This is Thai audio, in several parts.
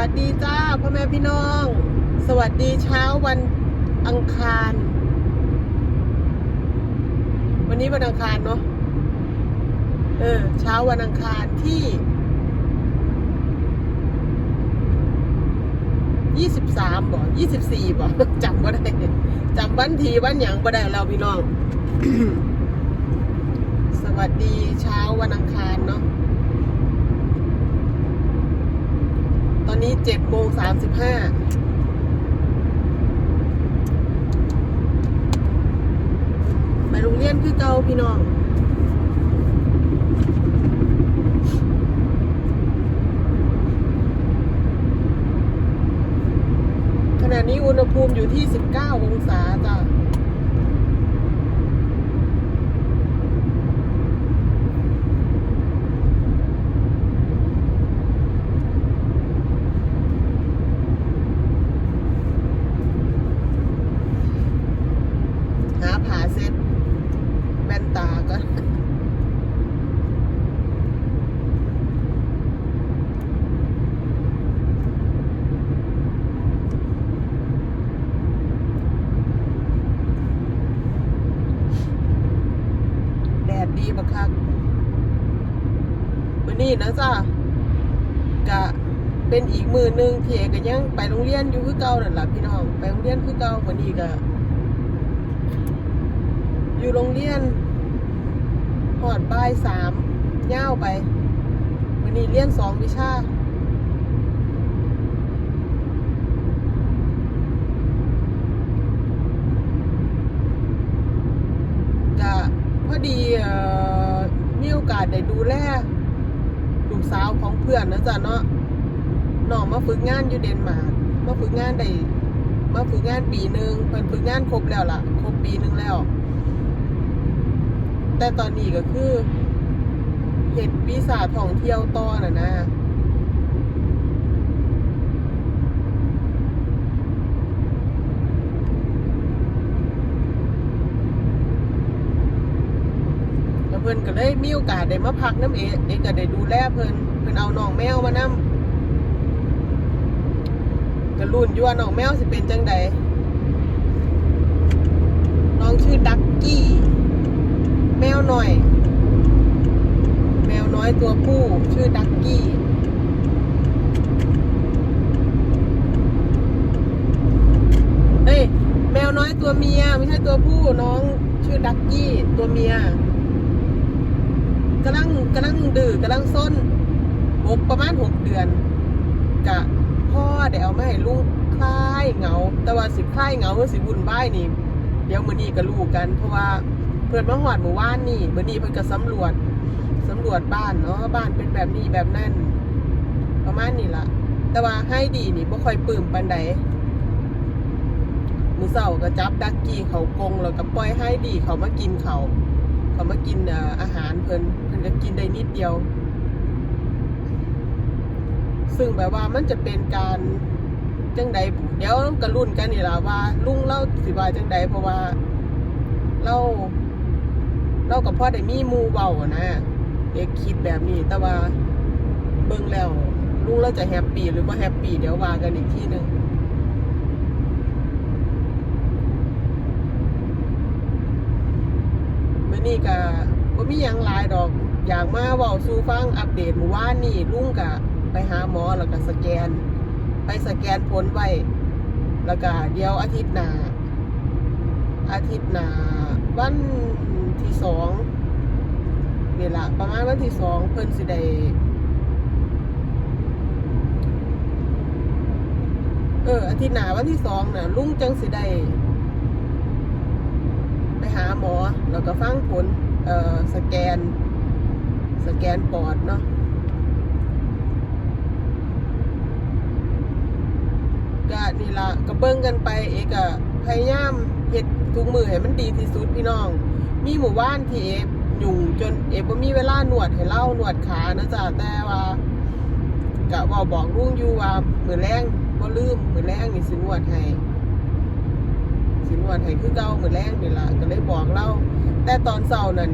วัสดีจ้าพ่อแม่พี่น้อง สวัสดีเช้าวันอังคาร วันนี้วันอังคารเนาะเออ เช้าวันอังคารที่ยี่สิบสามบ่ยี่สิบสี่บ่จำบ่ได้จำวันทีวันหยังบ่ได้แล้วพี่น้อง สวัสดีเช้าวันอังคารเนาะ อนนี้เจ็ดโมงสามสิบห้าไปโรงเรียนคือเก่าพี่น้องขณะนี้อุณหภูมิอยู่ที่ 19 องศาจ้ะ หาผาเซ็ตแว่นตาก็ แดดดีบักคักวันนี้นะจ้ากะ เป็นอีกมือหนึ่งที่เอก็ยังไปโรงเรียนอยู่คือเก่านั่นแหละพี่น้องไปโรงเรียนคือเก่าวันนี้ก็อยู่โรงเรียนหอดบ่ายสามย่าไปวันนี้เรียนสองวิชาก็พอดีมีโอกาสได้ดูแลลูกสาวของเพื่อนนะจ๊ะเนาะ น้องมาฝึกงานอยู่เดนมาร์กมาฝึกงานได้มาฝึกงานปีหนึ่งเพิ่นฝึกงานครบแล้วล่ะ ครบปีหนึ่งแล้ว แต่ตอนนี้ก็คือเห็ดวีซ่าท่องเที่ยวต่อน่ะนะแล้วเพิ่นก็เลยมีโอกาสได้มาพักน้ำเอเอกก็ได้ดูแลเพิ่นเพิ่นเอาน้องแมวมานํ ก็รุ่นยู่วน้องแมวสิเป็นจังใดน้องชื่อดักกี้ แมวหน่อย แมวน้อยตัวผู้ชื่อดักกี้เอ้ยแมวน้อยตัวเมียไม่ใช่ตัวผู้น้องชื่อดักกี้ตัวเมียกำลังกำลังดื้อกำลังซนหกประมาณหกเดือนกะ พ่อเดี๋ยวเอามาให้ลูกคลายเหงา แต่ว่าสิคลายเหงาหรือสิบุญบ้ายนี่ เดี๋ยวมื้อนี้ก็รู้กัน เพราะว่าเพื่อนมาหอดหมู่บ้านนี่มื้อนี้เพิ่นก็สำรวจสำรวจบ้านเนาะบ้านเป็นแบบนี้แบบนั่นประมาณนี้ล่ะ แต่ว่าให้ดีนี่บ่ค่อยปลื้มปานใดมือเสาก็จับดักกี้เขากงแล้วก็ปล่อยให้ดีเขามากินเขาเขามากินเอ่ออาหารเพิ่นเพิ่นก็กินได้นิดเดียว ซึ่งแบบว่ามันจะเป็นการจังใดบุเดี๋ยวก็รุ่นกันนี่ล่ะว่า ลุงเล่าสิว่าจังใดเพราะว่าเราเรากับพ่อได้มีมูเบาะนะเอกคิดแบบนี้ แต่ว่าเบิ่งแล้วลุงเราจะแฮปปี้หรือว่าแฮปปี้เดี๋ยวว่ากันอีกทีหนึ่งมื่อนี้ก็บ่มีหยังหลายดอก อยากมาเว้าสู่ฟังอัปเดตมื่อวานนี่ลุงก็ ไปหาหมอแล้วก็สแกน ไปสแกนผลไว้ แล้วก็เดี๋ยวอาทิตย์หน้าอาทิตย์หน้าวันที่สองนี่ละประมาณวันที่สองเพิ่นสิได้เอออาทิตย์หน้าวันที่สองน่ะ ลุงจังสิได้ไปหาหมอ แล้วก็ฟังผล เอ่อ สแกน สแกนปอดเนาะ ก็นี่ละก็เบิ่งกันไปเอกก็พยายามเฮ็ดทุกมือให้มันดีที่สุดพี่น้อง มีหมู่บ้านที่เอกยุ่จนเอกบ่มีเวลาหนวดให้เล่าหนวดขานะจ๊ะแต่ว่าก็เว้าบอกลุงอยู่ว่ามื้อแรงบ่ลืมมื้อแรงนี่สินวดให้สินวดให้คือเก่าเหมือนแรกนี่ล่ะก็เลยบอกเราแต่ตอนเช้านั่น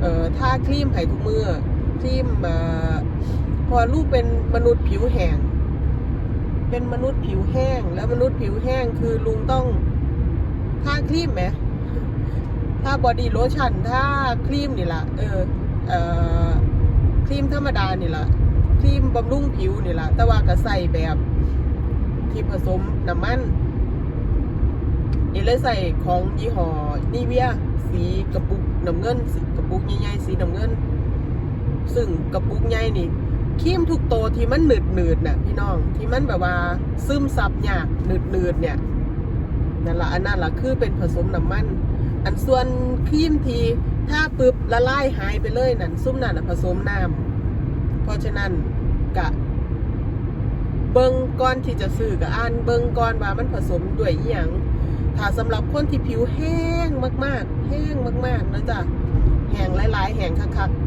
เอ่อถ้าครีมให้ทุกมือครีมเอ่อพอลูกเป็นมนุษย์ผิวแห้ง เป็นมนุษย์ผิวแห้ง แล้วมนุษย์ผิวแห้งคือลุงต้องทาครีมไหมถ้าบอดี้โลชั่นถ้าครีมนี่ละเออเอ่อครีมธรรมดานี่ละครีมบำรุงผิวนี่ละแต่ว่าก็ใส่แบบที่ผสมน้ำมันเอเลยใส่ของยี่ห้อนีเวียสีกระปุกน้ำเงินกระปุกใหญ่ๆสีน้ำเงิน ซึ่งกระปุกใหญ่นี่ ครีมทุกโตที่มันหนืดหนืดๆน่ะพี่น้องที่มันแบบว่าซึมซับยากหนืดหนืดเนี่ยนั่นละอันนั้นละคือเป็นผสมน้ำมัน อันส่วนครีมทีถ้าปึ๊บละลายหายไปเลยนั่นซุ่มนั่นผสมน้ำเพราะฉะนั้นกะเบิงก่อนที่จะซื้อกับอ่านเบิงก่อนว่ามันผสมด้วยอหยังถ้าสำหรับคนที่ผิวแห้งมาก ๆ แห้งมากๆนะจ๊ะแห้งหลาย ๆ แห้งคักๆ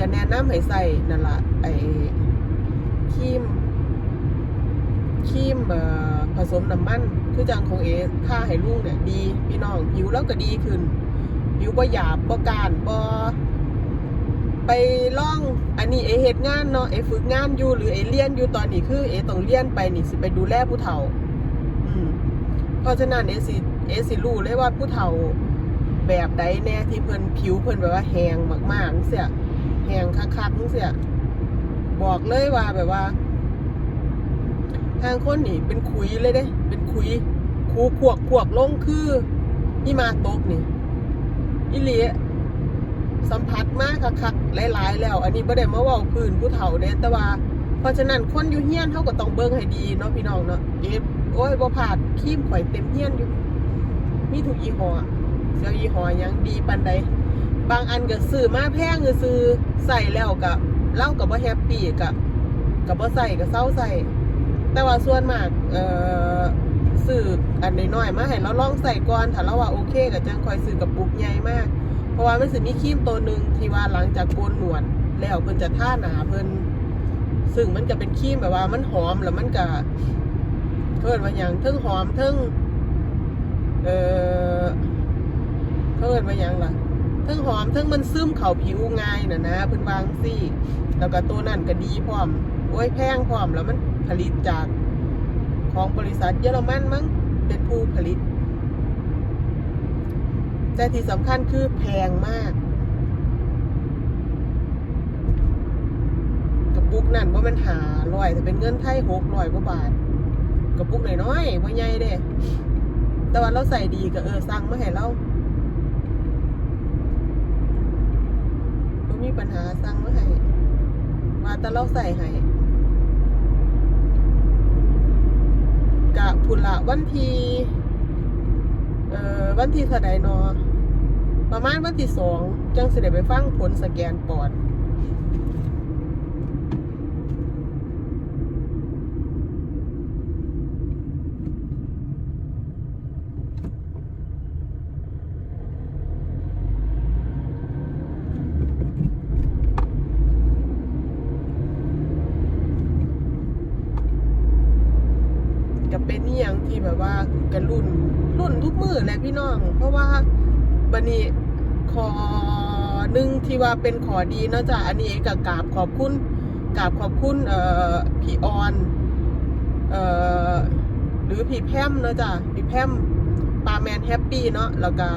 ก็แนะนำให้ใส่นั่นละไอ้ครีมครีมเอ่อผสมน้ำมันคือจังของเอถ้าให้ลุงเนี่ยดีพี่น้องผิวแล้วก็ดีขึ้นผิวบ่หยาบบ่การบ่ไปล่อง อันนี้เอเฮ็ดงานเนาะเอฝึกงานอยู่หรือเอเรียนอยู่ตอนนี้คือเอต้องเรียนไปนี่สิไปดูแลผู้เฒ่า อืมเพราะฉะนั้นเอสิเอสิรู้เลยว่าผู้เฒ่าแบบใดแน่ที่เพิ่นผิวเพิ่นแบบว่าแห้งมากๆเสีย แห้งคักๆเสียบอกเลยว่าแบบว่า ทางคนนี่เป็นคุยเลยเด้ เป็นคุยคูพวกพวกลงคือนี่มาตกนี่อิเลียสัมผัสมากคักๆหลายๆ แล้ว อันนี้บ่ได้มาเว้าพื้นผู้เฒ่าเด้แต่ว่า เพราะฉะนั้นคนอยู่เฮี้ยนเขาก็ต้องเบิ่งให้ดีเนาะพี่น้องเนาะเอ๊ะโอ้ยบ่ผาดครีมข่อยเต็มเฮี้ยนอยู่มีทุกยี่ห้อเสียยี่ห้อยังดีปานใด บางอันก็ซื้อมาแพงก็ซื้อใส่แล้วก็เล่าก็บ่แฮปปี้ก็ก็บ่ใส่ก็เศร้าใส่ แต่ว่าส่วนมากเอ่อซื้ออันน้อยๆมาให้เราลองใส่ก่อนถ้าเราว่าโอเคก็จังคอยซื้อกระปุกใหญ่มาก เพราะว่ามันสิมีครีมตัวหนึ่งที่ว่าหลังจากโกนหนวดแล้วเพิ่นจะท่าหนาเพิ่นซึ่งมันก็เป็นครีมแบบว่ามันหอมแล้วมันก็เพิ่นว่าอย่างเทิงหอมเทิงเอ่อเพิ่นว่าอย่างล่ะ ทิงหอมเทิงมันซึมเข้าผิวง่ายนะนะเพิ่นวางซี่ แล้วก็ตัวนั้นก็ดีพร้อมโอ้ยแพงพร้อมแล้วมันผลิตจากของบริษัทเยอรมันมั้งเป็นผู้ผลิต แต่ที่สำคัญคือแพงมาก กระปุกนั่นว่ามันหาลอยแต่เป็นเงินไทยหกร้อยกว่าบาท กระปุกน้อยๆว่าใหญ่เด้แต่ว่าเราใส่ดีก็เออสั่งมาให้เราบ่ มีปัญหาสั่งมาให้มาแต่เราใส่ให้กะพุละวันที่เอ่อวันที่เท่าใดนอประมาณวันที่สองจังสิได้ไปฟังผลสแกนปอด ก็เป็นนี่ยังที่แบบว่ากัน รุ่นรุ่นทุกมือแหละพี่น้อง เพราะว่าบันนี้ขอหนึ่งที่ว่าเป็นขอดีเนาะจ้ะอันนี้เอกก็กราบขอบคุณกราบขอบคุณเอ่อพี่ออนเอ่อหรือพี่แพมเนาะจ้ะพี่แพมปาแมนแฮปปี้เนาะแล้วก็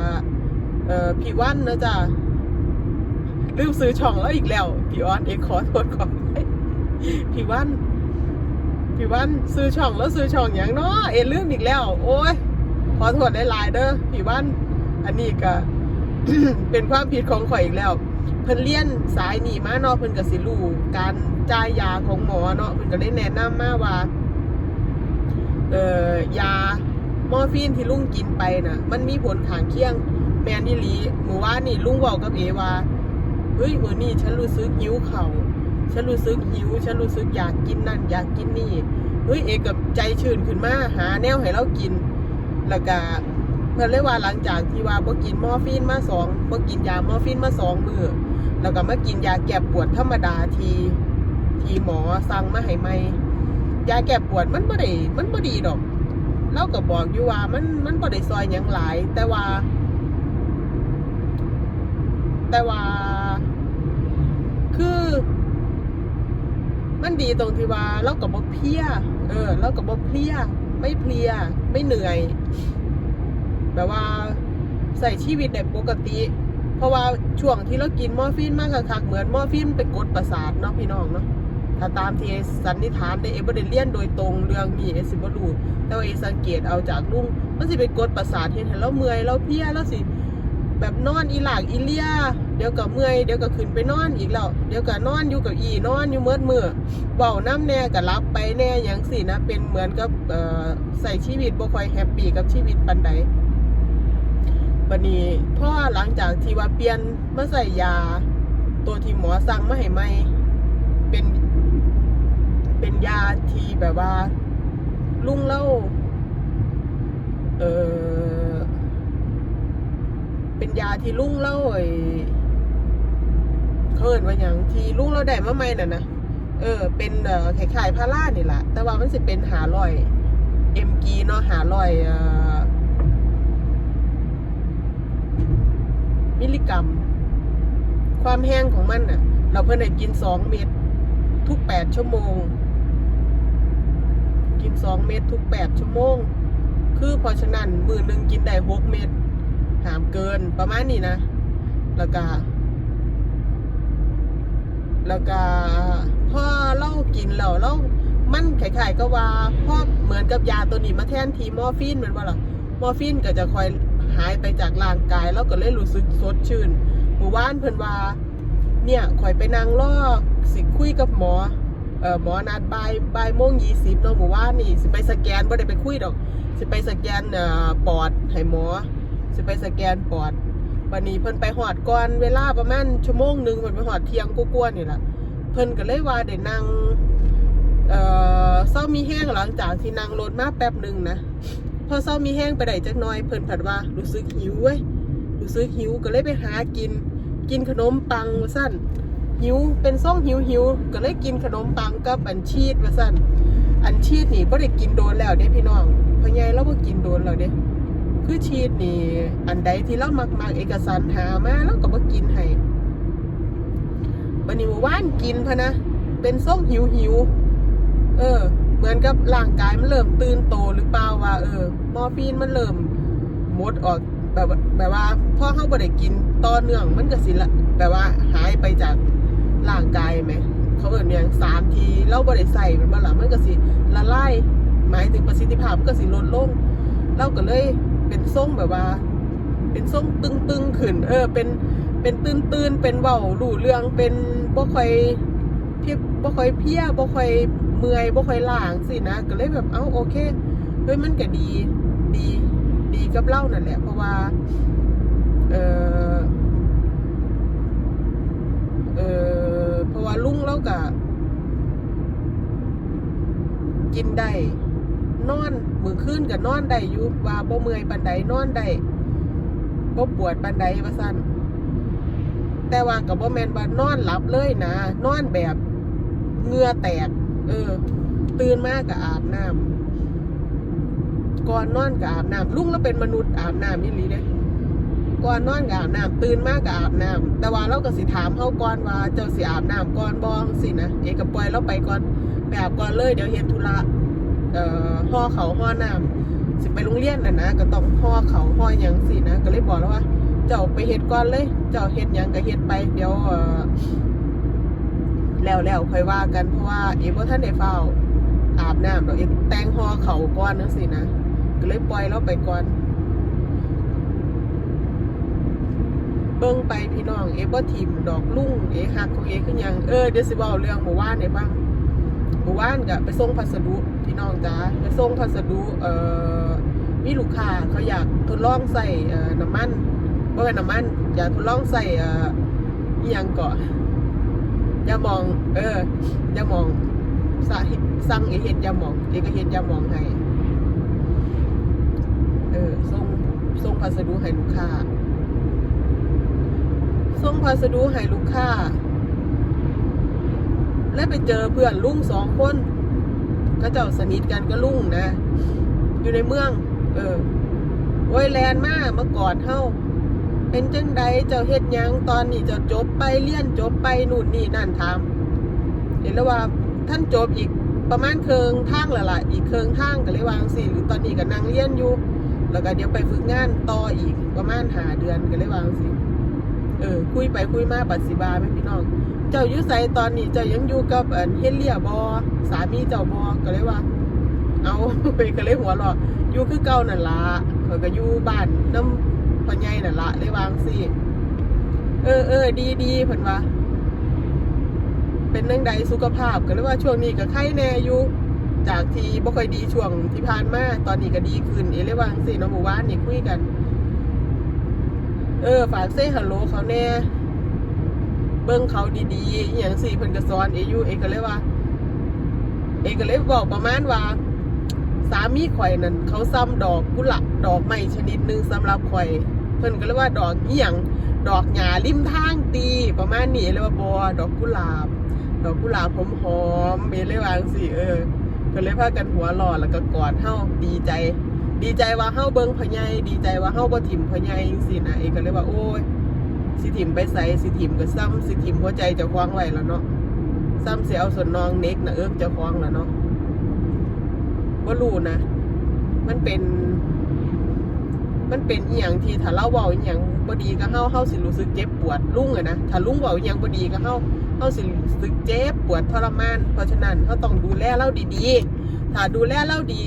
เอ่อพี่วันเนาะจ้ะลืมซื้อช่องแล้วอีกแล้วพี่ออนเอกขอโทษขอพี่วัน พี่วันซื้อช่องแล้วซื้อช่องอย่างเนาะเอ็นลืมอีกแล้ว โอ้ยขอโทษได้หลายๆเด้อพี่วันอันนี้ก็เป็นความผิดของข่อยอีกแล้ว เพิ่นเลี้ยนสายหนีมาเนาะเพิ่นก็สิรู้การจ่ายยาของหมอเนาะเพิ่นก็ได้แนะนำมาว่าเอ่อยามอร์ฟีนที่ลุงกินไปน่ะ มันมีผลข้างเคียงแมนอีหลีหมู่ว่านี่ลุงบอกกับเอว่าเฮ้ยมื้อนี้ฉันรู้สึกหิวเข่า ฉันรู้สึกหิว ฉันรู้สึกอยากกินนั่น อยากกินนี่เฮ้ยเอกกับใจชื่นขึ้นมาหาแนวให้เรากิน แล้วก็เพิ่นเลยว่าหลังจากที่ว่าบ่กินมอร์ฟีนมาสองบ่กินยามอร์ฟีนมาสองมือแล้วก็มากินยาแก้ปวดธรรมดาทีที่หมอสั่งมาให้ใหมยาแก้ปวดมันบ่ได้มันบ่ดีดอกเราก็บอกอยู่ว่ามันมันบ่ได้ซอยหยังหลาย แต่ว่า แต่ว่า คือ มันดีตรงที่ว่าเรากับบ่เพลีย เออเรากับบ่เพลีย ไม่เพลีย ไม่เหนื่อย แบบว่าใส่ชีวิตได้ปกติ เพราะว่าช่วงที่เรากินมอร์ฟีนมากคักเหมือนมอร์ฟีนไปกดประสาทเนาะพี่น้องเนาะถ้าตามที่สันนิษฐานได้เอเบได้เรียนโดยตรงเรื่องนี้เอสิบ่รู้แต่ว่าเอสังเกตเอาจากลุงมันสิไปกดประสาทเฮ็ดให้เราเมื่อยเราเพลียเราสิ แบบนอนอีหลากอีเลีย เดี๋ยวก็เมื่อยเดี๋ยวก็ขึ้นไปนอนอีกแล้วเดี๋ยวก็นอนอยู่กับอีนอนอยู่เมื่อเมื่อเบาน้ำแน่ก็รับไปแน่อย่างสินะ เป็นเหมือนกับใส่ชีวิตบ่ค่อยแฮปปี้กับชีวิตปันใดบัดนี้พ่อหลังจากที่ว่าเปลี่ยนมาใส่ยา ตัวที่หมอสั่งมาให้ใหม่เป็นเป็นยาที่แบบว่า ลุงเล่าเออเป็นยาที่ลุงเล่าไอ เขินว่าอย่างที่ลุงเราได้มาใหม่น่ะนะเออ เป็นเอ่อคล้ายๆพารานี่แหละแต่ว่ามันสิเป็นหาลอยเอ็มกีเนาะหาลอยเอ่อมิลลิกรัม ความแห้งของมันน่ะ เราเพิ่นได้กินสองเม็ดทุกแปดชั่วโมง กินสองเม็ดทุกแปดชั่วโมง คือเพราะฉะนั้นมือหนึ่งกินได้หกเม็ดหามเกินประมาณนี้นะ แล้วก็ แล้วก็พ่อเล่ากินแล้วเล่ามันไข่ๆก็ว่าพ่อเหมือนกับยาตัวนี้มาแทนทีมอร์ฟีนแมันว่าหรอมอร์ฟีนก็จะคอยหายไปจากร่างกายแล้วก็เลยรู้สึกสดชื่นหมู่บ้านเพิ่นว่า เนี่ยคอยไปนั่งรอสิคุยกับหมอเออหมอนัดบ่ายบ่ายโมงยี่สิบเนาะหมู่บ้านนี่สิไปสแกนบ่ได้ไปคุยดอก สิไปสแกนเอ่อปอดให้หมอ สิไปสแกนปอด วันนี้เพิ่นไปหอดก่อนเวลาประมาณชั่วโมงหนึ่งเพิ่นไปหอดเที่ยงกว่าๆนี่แหละเพิ่นก็เลยว่าได้นั่งเอ่อเศร้ามีแห้งหลังจากที่นั่งรถมาแป๊บหนึ่งนะพอเศร้ามีแห้งไปได้จักน้อยเพิ่นผัดว่ารู้สึกหิวเว้ยรู้สึกหิวก็เลยไปหากิน กินขนมปังว่าสั้นหิวเป็นซ่องหิวหิวก็เลยกินขนมปังกับอันชีสว่าสั้นอันชีสนี่บ่ได้กินโดนแล้วเด้พี่น้องพ่อใหญ่เราบ่กินโดนแล้วเด้ คือชีสนี่ อันใดที่เรามักมักๆเอกสารหามาแล้วก็บ่กินให้วันนี้ว่านกินพะนะ เป็นส้มหิวหิว เออ เหมือนกับร่างกายมันเริ่มตื่นโตหรือเปล่าว่า เออ มอร์ฟีนมันเริ่มหมดออกแบบแบบว่าพอเขาบ่ได้กินต่อเนื่องมันก็สิละแบบว่าหายไปจากร่างกายไหม เขาเอิ้นอย่างสารที่เราบ่ได้ใส่มันบ่ละมันก็สิละลายหมายถึงประสิทธิภาพมันก็สิลดลงเราก็เลย เป็นทรงแบบว่า เป็นทรงตึงตึงๆขึ้น เออ เป็นเป็นตื่นตื่นๆเป็นเบาหลู่เรื่องเป็นบ่ค่อยเพียบ่ค่อยเพียบ่ค่อยเมื่อยบ่ค่อยล้างสินะก็เลยแบบเอ้าโอเคเฮ้ยมันก็ดีดีดีกับเล่านั่นแหละ เพราะว่า เออเออเพราะว่าลุงเราก็กินได้ นอนมือขึ้นกับนอนได้ยู่ว่าบ่เมื่อยปันใดนอนได้บ่ปวดปันใดว่าซั่นแต่ว่ากับบ่แมนว่านอนหลับเลยนะนอนแบบเงื่อแตก เออ ตื่นมาก็อาบน้ำก่อนนอนก็อาบน้ำลุงเราเป็นมนุษย์อาบน้ำนี่ลีเด้ก่อนนอนก็อาบน้ำตื่นมาก็อาบน้ำแต่ว่าเราก็สิถามเขาก่อนว่าเจ้าสิอาบน้ำก่อนบ่สินะเอกก็ปล่อยเราไปก่อนไปอาบก่อนเลยเดี๋ยวเฮ็ดธุระ เอ่อห่อเขาห่อน้ำสิไปโรงเรียนน่ะนะก็ต้องห่อเขาห่อยังสินะก็เลยบอกแล้วว่า เจ้าไปเฮ็ดก่อนเลย เจ้าเฮ็ดยังก็เฮ็ดไปเดี๋ยวเอ่อแล้วแล้วค่อยว่ากันเพราะว่าเอบ่ท่านได้เฝ้าอาบน้ำดอกเอกแต่งห่อเขาก่อนจังซี่นะก็เลยปล่อยเราไปก่อนเบิ่งไปพี่น้องเอบ่ทิมดอกลุ่งเอหักของเอคือหยังเออเดี๋ยวสิเว้าเรื่องหมู่บ้านให้ฟัง หมู่บ้านก็ไปส่งพัสดุพี่น้องจ้าไปส่งพัสดุเอ่อมีลูกค้าเขาอยากทดลองใส่เอ่อน้ำมันบ่เป็นน้ำมันอยากทดลองใส่เอ่ออีหยังก่อนยามอง เออยามองสะสั่งเอเฮ็ดยามองเอก็เฮ็ดยามองให้เออส่งส่งพัสดุให้ลูกค้าส่งพัสดุให้ลูกค้า และไปเจอเพื่อนลุงสองคนก็เจ้าสนิทกันก็ลุงนะ อยู่ในเมือง เออโอ้ยแลนมากมากอดเฮาเป็นจังใดเจ้าเฮ็ดยังตอนนี้เจ้าจบไปเรียนจบไปนู่นนี่นั่นถามเห็นแล้วว่าท่านจบอีกประมาณเคืองทางละละอีกเคืองทางก็เลยวางสิหรือตอนนี้ก็นั่งเรียนอยู่ แล้วก็เดี๋ยวไปฝึกงานต่ออีกประมาณหาเดือนก็เลยวางสิเออคุยไปคุยมาปัดสิบาแม่พี่น้อง เจ้าอยู่ไสตอนนี้เจ้ายังอยู่กับเฮดเลียบอสามีเจ้าบอก็เลยว่า เอาไปก็เลยหัวเราะอยู่คือเก่านั่นละเขาก็อยู่บ้านน้ำพ่อใหญ่นั่นละเลยวาจั่งสิเออเออดีดีเพิ่นว่าเป็นนังใดสุขภาพก็เลยว่าช่วงนี้ก็ไข้แน่อยู่จากที่บ่ค่อยดีช่วงที่ผ่านมาตอนนี้ก็ดีขึ้นเอเลวังสิเนาะหมู่บ้านนี่คุยกัน เออ ฝากเซ่ฮัลโหลเขาแน่ เบิ่งเขาดีๆอหย่างสี่เพิ่นก็สอนเออยู่เอก็เลยว่า เอก็เลยบอกประมาณว่า สามีข่อยนั่นเขาซ้ำดอกกุหลาบดอกไม้ชนิดหนึ่งสำหรับข่อย เพิ่นก็เลยว่าดอกอีหยังดอกหญ้าริมทางตีประมาณนี้เลยว่าบอดอกกุหลาบ ดอกกุหลาบหอมหอมๆเมเลยว่าจังสิเออก็เลยพากันหัวหล่อแล้วก็กอดเฮาดีใจ ดีใจว่าเฮาเบิ่งพ่อใหญ่ดีใจว่าเฮาบ่ถิ่มพ่อใหญ่จังซี่นะเอก็เลยว่าโอ้ย สิถิมไปใส่สิถิมก็ซ้ำสิถิมหัวใจเจะคว้างไว้แล้วเนาะซ้ำเสิเอาส่วนนองเน็กนะเอิ้มเจะคว้างแล้วเนาะว่ารู้นะ มันเป็น มันเป็นอีหยังที่ถ้าเราเว้าอีหยังบดีก็เฮาเฮาสิรู้สึกเจ็บปวดลุ่งอะนะถ้าลุ่งเว้าอีหยังบดีก็เฮาเฮาสิรู้สึกเจ็บปวดทรมาน เพราะฉะนั้นเฮาต้องดูแลเราดีๆ ถ้าดูแลเราดี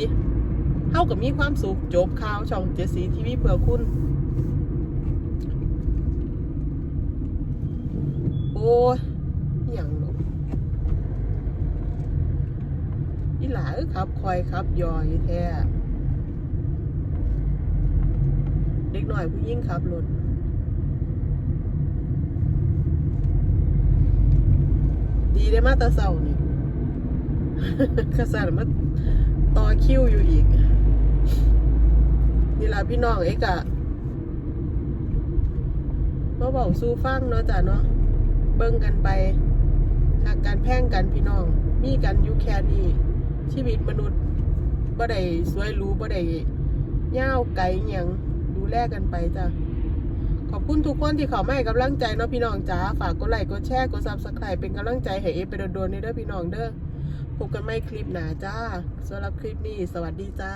เฮาก็มีความสุขจบข่าวช่องเจสีทีวีเพื่อคุณ อย่างเนาะอีหลาครับ คอยครับ ยอยแท้เด็กหน่อยผู้ยิ่งขับรถดีได้มาตาเสานี่ขสันมาต่อคิวอยู่อีก นี่ล่ะพี่น้องเอกอะมาบอกสู้ฟังเนาะจ้ะเนาะ เบิ่งกันไปหากการแพ่งกันพี่น้อง มีกันอยู่แค่นี้ชีวิตมนุษย์บ่ได้สวยรู้บ่ได้ยาวไกลยังดูแลกันไปจ้ะขอบคุณทุกคนที่เข้ามาให้กำลังใจเนาะพี่น้องจ้าฝากกดไลค์กดแชร์กดซับสไครป์เป็นกำลังใจให้เอไปโดนๆในเด้อพี่น้องเด้อพบกันใหม่คลิปหน้าจ้าสำหรับคลิปนี้ สวัสดีจ้า